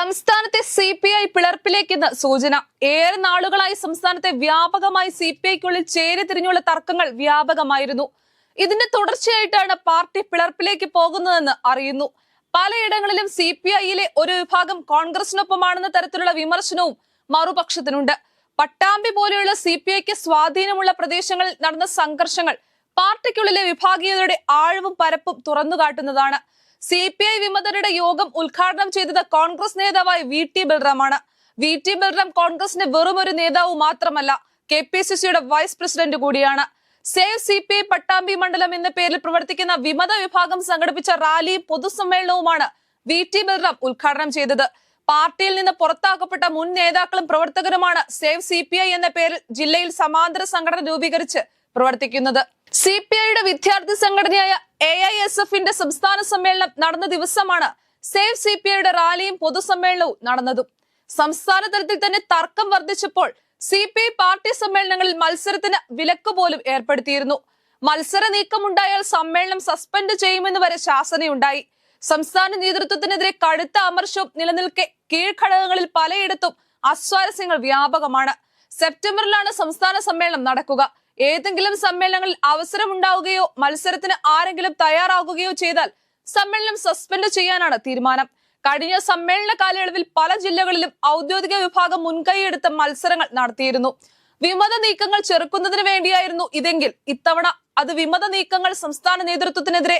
സംസ്ഥാനത്തെ C P I പിളർപ്പിലേക്കെന്ന് സൂചന. ഏറെ നാളുകളായി സംസ്ഥാനത്തെ വ്യാപകമായി സി പി ഐക്കുള്ളിൽ ചേരി തിരിഞ്ഞുള്ള തർക്കങ്ങൾ വ്യാപകമായിരുന്നു. ഇതിന്റെ തുടർച്ചയായിട്ടാണ് പാർട്ടി പിളർപ്പിലേക്ക് പോകുന്നതെന്ന് അറിയുന്നു. പലയിടങ്ങളിലും സി പി ഐയിലെ ഒരു വിഭാഗം കോൺഗ്രസിനൊപ്പമാണെന്ന തരത്തിലുള്ള വിമർശനവും മറുപക്ഷത്തിനുണ്ട്. പട്ടാമ്പി പോലെയുള്ള സി പി ഐക്ക് സ്വാധീനമുള്ള പ്രദേശങ്ങളിൽ നടന്ന സംഘർഷങ്ങൾ പാർട്ടിക്കുള്ളിലെ വിഭാഗീയതയുടെ ആഴവും പരപ്പും തുറന്നുകാട്ടുന്നതാണ്. സി പി ഐ വിമതരുടെ യോഗം ഉദ്ഘാടനം ചെയ്തത് കോൺഗ്രസ് നേതാവായ വി ടി ബൽറാമാണ്. വി ടി ബൽറാം കോൺഗ്രസിന്റെ വെറും ഒരു നേതാവ് മാത്രമല്ല കെ പി സി സിയുടെ വൈസ് പ്രസിഡന്റ് കൂടിയാണ്. Save C P I Pattambi മണ്ഡലം എന്ന പേരിൽ പ്രവർത്തിക്കുന്ന വിമത വിഭാഗം സംഘടിപ്പിച്ച റാലിയും പൊതുസമ്മേളനവുമാണ് വി ടി ബൽറാം ഉദ്ഘാടനം ചെയ്തത്. പാർട്ടിയിൽ നിന്ന് പുറത്താക്കപ്പെട്ട മുൻ നേതാക്കളും പ്രവർത്തകരുമാണ് സേവ് സി എന്ന പേരിൽ ജില്ലയിൽ സമാന്തര സംഘടന രൂപീകരിച്ച് പ്രവർത്തിക്കുന്നത്. സി പി ഐയുടെ വിദ്യാർത്ഥി സംഘടനയായ എ ഐ എസ് എഫിന്റെ സംസ്ഥാന സമ്മേളനം നടന്ന ദിവസമാണ് സേവ് സി പി ഐയുടെ റാലിയും പൊതുസമ്മേളനവും നടന്നതും. സംസ്ഥാന തലത്തിൽ തന്നെ തർക്കം വർദ്ധിച്ചപ്പോൾ സി പി ഐ പാർട്ടി സമ്മേളനങ്ങളിൽ മത്സരത്തിന് വിലക്ക് പോലും ഏർപ്പെടുത്തിയിരുന്നു. മത്സര നീക്കമുണ്ടായാൽ സമ്മേളനം സസ്പെൻഡ് ചെയ്യുമെന്ന് വരെ ശാസനയുണ്ടായി. സംസ്ഥാന നേതൃത്വത്തിനെതിരെ കടുത്ത അമർഷവും നിലനിൽക്കെ കീഴ്ഘടകങ്ങളിൽ പലയിടത്തും അസ്വാരസ്യങ്ങൾ വ്യാപകമാണ്. സെപ്റ്റംബറിലാണ് സംസ്ഥാന സമ്മേളനം നടക്കുക. ഏതെങ്കിലും സമ്മേളനങ്ങളിൽ അവസരമുണ്ടാവുകയോ മത്സരത്തിന് ആരെങ്കിലും തയ്യാറാകുകയോ ചെയ്താൽ സമ്മേളനം സസ്പെൻഡ് ചെയ്യാനാണ് തീരുമാനം. കഴിഞ്ഞ സമ്മേളന കാലയളവിൽ പല ജില്ലകളിലും ഔദ്യോഗിക വിഭാഗം മുൻകൈയെടുത്ത മത്സരങ്ങൾ നടത്തിയിരുന്നു. വിമത നീക്കങ്ങൾ ചെറുക്കുന്നതിന് വേണ്ടിയായിരുന്നു ഇതെങ്കിൽ ഇത്തവണ അത് വിമത നീക്കങ്ങൾ സംസ്ഥാന നേതൃത്വത്തിനെതിരെ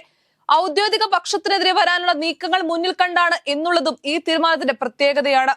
ഔദ്യോഗിക പക്ഷത്തിനെതിരെ വരാനുള്ള നീക്കങ്ങൾ മുന്നിൽ കണ്ടാണ് എന്നുള്ളതും ഈ തീരുമാനത്തിന്റെ പ്രത്യേകതയാണ്.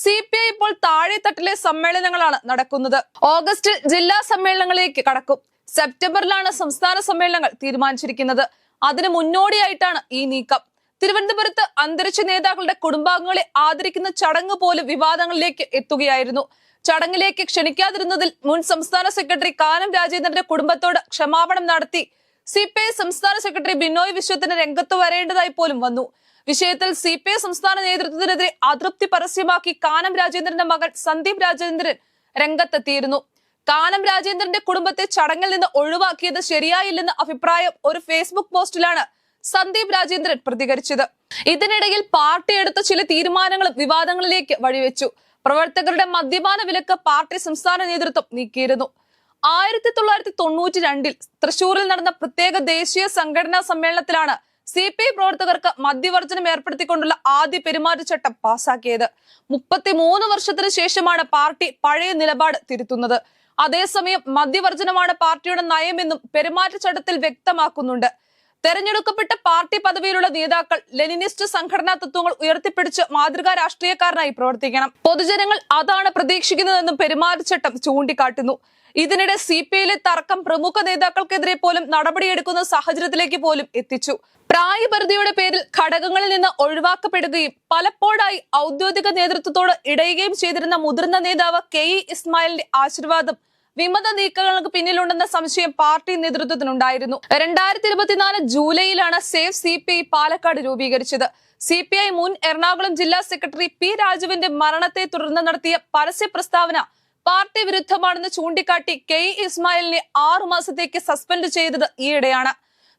സി പി ഐ ഇപ്പോൾ താഴെത്തട്ടിലെ സമ്മേളനങ്ങളാണ് നടക്കുന്നത്. ഓഗസ്റ്റിൽ ജില്ലാ സമ്മേളനങ്ങളിലേക്ക് കടക്കും. സെപ്റ്റംബറിലാണ് സംസ്ഥാന സമ്മേളനങ്ങൾ തീരുമാനിച്ചിരിക്കുന്നത്. അതിന് മുന്നോടിയായിട്ടാണ് ഈ നീക്കം. തിരുവനന്തപുരത്ത് അന്തരിച്ച നേതാക്കളുടെ കുടുംബാംഗങ്ങളെ ആദരിക്കുന്ന ചടങ്ങ് പോലും വിവാദങ്ങളിലേക്ക് എത്തുകയായിരുന്നു. ചടങ്ങിലേക്ക് ക്ഷണിക്കാതിരുന്നതിൽ മുൻ സംസ്ഥാന സെക്രട്ടറി കാനം രാജേന്ദ്രന്റെ കുടുംബത്തോട് ക്ഷമാപണം നടത്തി. സി സംസ്ഥാന സെക്രട്ടറി ബിനോയ് വിശ്വത്തിന് രംഗത്ത് വരേണ്ടതായി പോലും വന്നു. വിഷയത്തിൽ സി പി ഐ സംസ്ഥാന നേതൃത്വത്തിനെതിരെ അതൃപ്തി പരസ്യമാക്കി കാനം രാജേന്ദ്രന്റെ മകൻ സന്ദീപ് രാജേന്ദ്രൻ രംഗത്തെത്തിയിരുന്നു. കാനം രാജേന്ദ്രന്റെ കുടുംബത്തെ ചടങ്ങിൽ നിന്ന് ഒഴിവാക്കിയത് ശരിയായില്ലെന്ന അഭിപ്രായം ഒരു ഫേസ്ബുക്ക് പോസ്റ്റിലാണ് സന്ദീപ് രാജേന്ദ്രൻ പ്രതികരിച്ചത്. ഇതിനിടയിൽ പാർട്ടി എടുത്ത ചില തീരുമാനങ്ങളും വിവാദങ്ങളിലേക്ക് വഴിവെച്ചു. പ്രവർത്തകരുടെ മദ്യപാന വിലക്ക് പാർട്ടി സംസ്ഥാന നേതൃത്വം നീക്കിയിരുന്നു. ആയിരത്തി തൊള്ളായിരത്തി തൊണ്ണൂറ്റി രണ്ടിൽ തൃശൂരിൽ നടന്ന പ്രത്യേക ദേശീയ സംഘടനാ സമ്മേളനത്തിലാണ് സി പി ഐ പ്രവർത്തകർക്ക് മദ്യവർജനം ഏർപ്പെടുത്തിക്കൊണ്ടുള്ള ആദ്യ പെരുമാറ്റച്ചട്ടം പാസാക്കിയത്. മുപ്പത്തിമൂന്ന് വർഷത്തിന് ശേഷമാണ് പാർട്ടി പഴയ നിലപാട് തിരുത്തുന്നത്. അതേസമയം മദ്യവർജനമാണ് പാർട്ടിയുടെ നയമെന്നും പെരുമാറ്റച്ചട്ടത്തിൽ വ്യക്തമാക്കുന്നുണ്ട്. തെരഞ്ഞെടുക്കപ്പെട്ട പാർട്ടി പദവിയിലുള്ള നേതാക്കൾ ലെനിനിസ്റ്റ് സംഘടനാ തത്വങ്ങൾ ഉയർത്തിപ്പിടിച്ച് മാതൃകാ രാഷ്ട്രീയക്കാരനായി പ്രവർത്തിക്കണം. പൊതുജനങ്ങൾ അതാണ് പ്രതീക്ഷിക്കുന്നതെന്നും പെരുമാറ്റച്ചട്ടം ചൂണ്ടിക്കാട്ടുന്നു. ഇതിനിടെ സി പി ഐയിലെ തർക്കം പ്രമുഖ നേതാക്കൾക്കെതിരെ പോലും നടപടിയെടുക്കുന്ന സാഹചര്യത്തിലേക്ക് പോലും എത്തിച്ചു. പ്രായപരിധിയുടെ പേരിൽ ഘടകങ്ങളിൽ നിന്ന് ഒഴിവാക്കപ്പെടുകയും പലപ്പോഴായി ഔദ്യോഗിക നേതൃത്വത്തോട് ഇടയുകയും ചെയ്തിരുന്ന മുതിർന്ന നേതാവ് കെ ഇ ഇസ്മായിലിന്റെ ആശീർവാദം വിമത നീക്കങ്ങൾക്ക് പിന്നിലുണ്ടെന്ന സംശയം പാർട്ടി നേതൃത്വത്തിനുണ്ടായിരുന്നു. രണ്ടായിരത്തി ഇരുപത്തിനാല് ജൂലൈയിലാണ് safe C P I Palakkad രൂപീകരിച്ചത്. സി പി ഐ മുൻ എറണാകുളം ജില്ലാ സെക്രട്ടറി പി രാജുവിന്റെ മരണത്തെ തുടർന്ന് നടത്തിയ പരസ്യ പ്രസ്താവന പാർട്ടി വിരുദ്ധമാണെന്ന് ചൂണ്ടിക്കാട്ടി കെ ഇസ്മായിലിനെ ആറു മാസത്തേക്ക് സസ്പെൻഡ് ചെയ്തത് ഈയിടെയാണ്.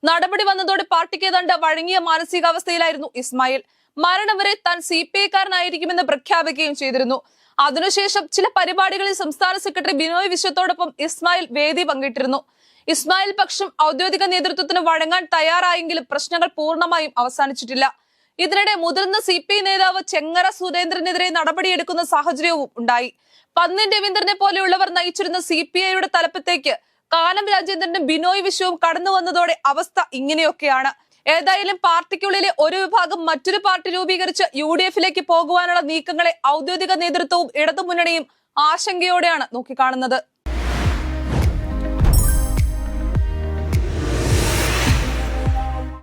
നടപടി വന്നതോടെ പാർട്ടിക്ക് ഏതാണ്ട് വഴങ്ങിയ മാനസികാവസ്ഥയിലായിരുന്നു ഇസ്മായിൽ. മരണം വരെ താൻ സി പി ഐക്കാരനായിരിക്കുമെന്ന് പ്രഖ്യാപിക്കുകയും ചെയ്തിരുന്നു. അതിനുശേഷം ചില പരിപാടികളിൽ സംസ്ഥാന സെക്രട്ടറി ബിനോയ് വിശ്വത്തോടൊപ്പം ഇസ്മായിൽ വേദി പങ്കിട്ടിരുന്നു. ഇസ്മായിൽ പക്ഷം ഔദ്യോഗിക നേതൃത്വത്തിന് വഴങ്ങാൻ തയ്യാറായെങ്കിലും പ്രശ്നങ്ങൾ പൂർണമായും അവസാനിച്ചിട്ടില്ല. ഇതിനിടെ മുതിർന്ന സി പി നേതാവ് ചെങ്ങറ സുരേന്ദ്രനെതിരെ നടപടിയെടുക്കുന്ന സാഹചര്യവും ഉണ്ടായി. പന്നിൻ രവീന്ദ്രനെ പോലെയുള്ളവർ നയിച്ചിരുന്ന സി പി ഐയുടെ തലപ്പത്തേക്ക് കാനം രാജേന്ദ്രനും ബിനോയ് വിശ്വവും കടന്നു വന്നതോടെ അവസ്ഥ ഇങ്ങനെയൊക്കെയാണ്. ഏതായാലും പാർട്ടിക്കുള്ളിലെ ഒരു വിഭാഗം മറ്റൊരു പാർട്ടി രൂപീകരിച്ച് യു ഡി എഫിലേക്ക് പോകുവാനുള്ള നീക്കങ്ങളെ ഔദ്യോഗിക നേതൃത്വവും ഇടതുമുന്നണിയും ആശങ്കയോടെയാണ് നോക്കിക്കാണുന്നത്.